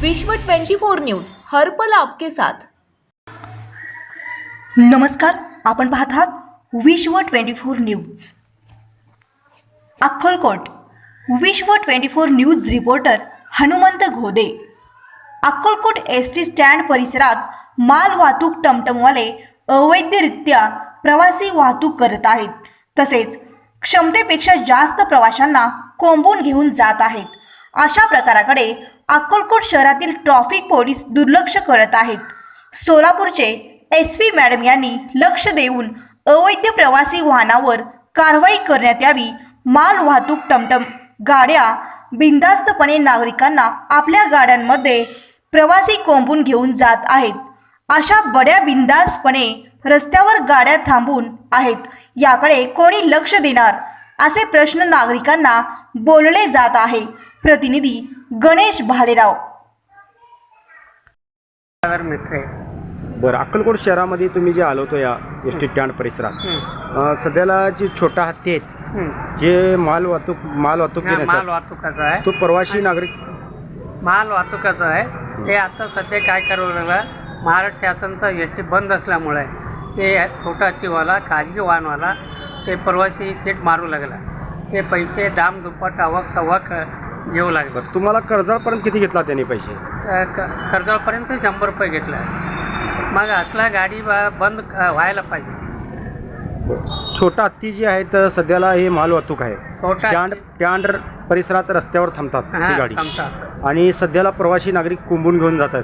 विश्व 24 न्यूज हर पल आपके साथ. नमस्कार आपण पाहत आहात विश्व twenty four news. Akkalkot Vishwa twenty four news reporter Hanumant Ghode. Akkalkot S T stand परिसरात माल वाहतूक टमटमवाले अवैधरित्या प्रवासी वाहतूक करत आहेत. तसेच क्षमतेपेक्षा जास्त प्रवाशांना कोंबून घेऊन जात आहेत. अशा प्रकाराकडे अक्कलकोट शहरातील ट्रॉफिक पोलीस दुर्लक्ष करत आहेत. सोलापूरचे एस पी मॅडम यांनी लक्ष देऊन अवैध प्रवासी वाहनावर कारवाई करण्यात यावी माल वाहतूक टमटम गाड्या बिनधास्तपणे नागरिकांना आपल्या गाड्यांमध्ये प्रवासी कोंबून घेऊन जात आहेत. अशा बड्या बिंदासपणे रस्त्यावर गाड्या थांबून आहेत. याकडे कोणी लक्ष देणार? असे प्रश्न नागरिकांना बोलले जात आहे. प्रतिनिधी गणेश भालेराव. सागर मित्रे बरं अक्कलकोट शहरामध्ये तुम्ही जे आलो होतो या एस टी स्टँड परिसरात अं, सध्याला जे छोटा हत्ती आहेत जे माल वाहतूक माल वाहतूक हा, माल वाहतुकाचा आहे. तो प्रवासी नागरिक माल वाहतुकाचं आहे. ते आता सध्या काय करावं लागलं महाराष्ट्र शासनचं एस टी बंद असल्यामुळे ते छोटा हत्तीवाला खाजगी वाहनवाला ते प्रवासी सीट मारू लागला. ते पैसे दाम दुप्पट अवक सव्वाक घेऊ लागले. बरं तुम्हाला कर्जापर्यंत किती घेतला त्यांनी पैसे? क- कर्जापर्यंत शंभर रुपये घेतला. मग असला गाडी बा- बंद अ, व्हायला पाहिजे. छोटा हत्ती जे आहे तर सध्याला हे माल वाहतूक आहे. छोटा परिसरात रस्त्यावर थांबतात ती गाडी. आणि सध्याला प्रवासी नागरिक कोंबून घेऊन जातात.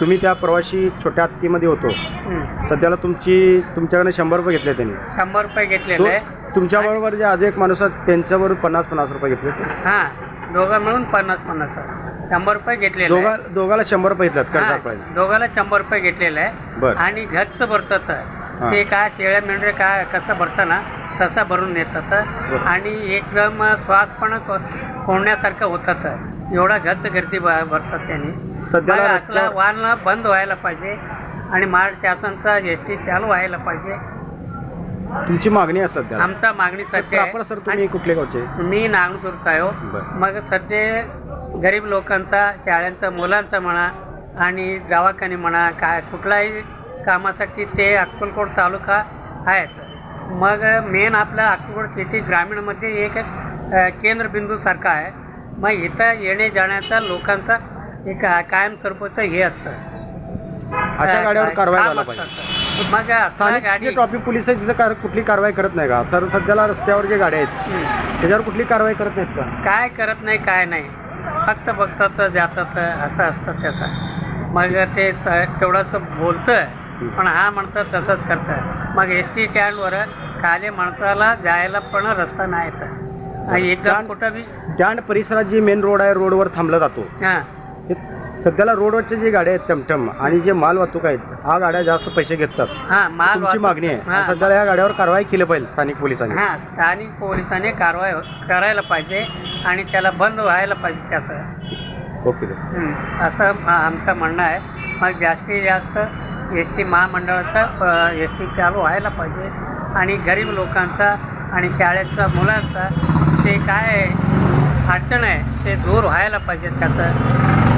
तुम्ही त्या प्रवासी छोट्या हत्तीमध्ये होतो. हं. सध्याला तुमची तुमच्याकडे शंभर रुपये घेतले त्यांनी. शंभर रुपये घेतलेले. तो आहे तुमच्याबरोबर जे आज एक माणूस आहे त्यांच्याबरोबर पन्नास पन्नास रुपये घेतले. हां. दोघं मिळून पन्नास पन्नास शंभर रुपये घेतलेले दोघा. दोघाला शंभर रुपये हां, कर्जापर्यंत दोघाला शंभर रुपये घेतलेलं आहे. बरं. आणि घरचं भरतात हां. ते काय शेळ्या मेंढरे काय कसं भरतं ना तसं भरून नेतात. आणि एकदम श्वास पण को- कोंडण्यासारखं होतात. एवढा घरचं गर्दी भ- भरतात त्यांनी. सध्याला मग असला रस्त्यावर- वाहन बंद व्हायला पाहिजे आणि महाराष्ट्र शासनचा एस टी चालू व्हायला पाहिजे. तुमची मागणी आहे सध्या आमचा मागणी सध्या प्रॉपर सर तुम्ही कुठले गावचे मी नागपूरचा आहे हो. बरं. मग सध्या गरीब लोकांचा शाळांचा मुलांचा म्हणा आणि दवाखाने म्हणा काय कुठलाही कामासाठी ते अक्कलकोट तालुका आहेत मग मेन आपला अक्कलकोट सिटी ग्रामीणमध्ये एक अ, केंद्रबिंदूसारखा आहे मग इथं येणे जाण्याचा लोकांचा एक कायमस्वरूपाचं हे असतं अशा गाड्यावर कारवाई झाला. पाहिजे मग असला स्थानिक जे गाडी ट्रॉफिक पोलीस आहेत तिथं कार- कुठली कारवाई करत नाही का? सर सध्याला रस्त्यावर जे गाड्या आहेत हं. त्याच्यावर कुठली कारवाई करत नाहीत का? काय करत नाही काय नाही. फक्त बघतात जातात असं असतं त्याचं. मग ते स तेवढंसं बोलतं पण हा म्हणतं तसंच करतं मग एस टी स्टँडवर खाली माणसाला जायला पण रस्ता नाही येत. एकदम कुठं बी स्टँड परिसरात जे मेन रोड आहे रोडवर थांबला जातो. हां. हे सध्याला रोडवरचे जे गाड्या आहेत टमटम आणि जे माल वाहतूक आहेत हा गाड्या जास्त पैसे घेतात. हां माल तुमची वाहतूक- मागणी आहे. हां. सध्याला या गाड्यावर कारवाई केली पाहिजे स्थानिक पोलिसांनी. हां स्थानिक पोलिसांनी कारवाई करायला पाहिजे आणि त्याला बंद व्हायला पाहिजे त्याचं. ओके हं, असं आ- आमचं म्हणणं आहे. मग जास्तीत जास्त एस टी महामंडळाचा एस टी चालू व्हायला पाहिजे आणि गरीब लोकांचा आणि शाळेचा मुलांचा ते काय अडचण आहे ते दूर व्हायला पाहिजे त्याचं.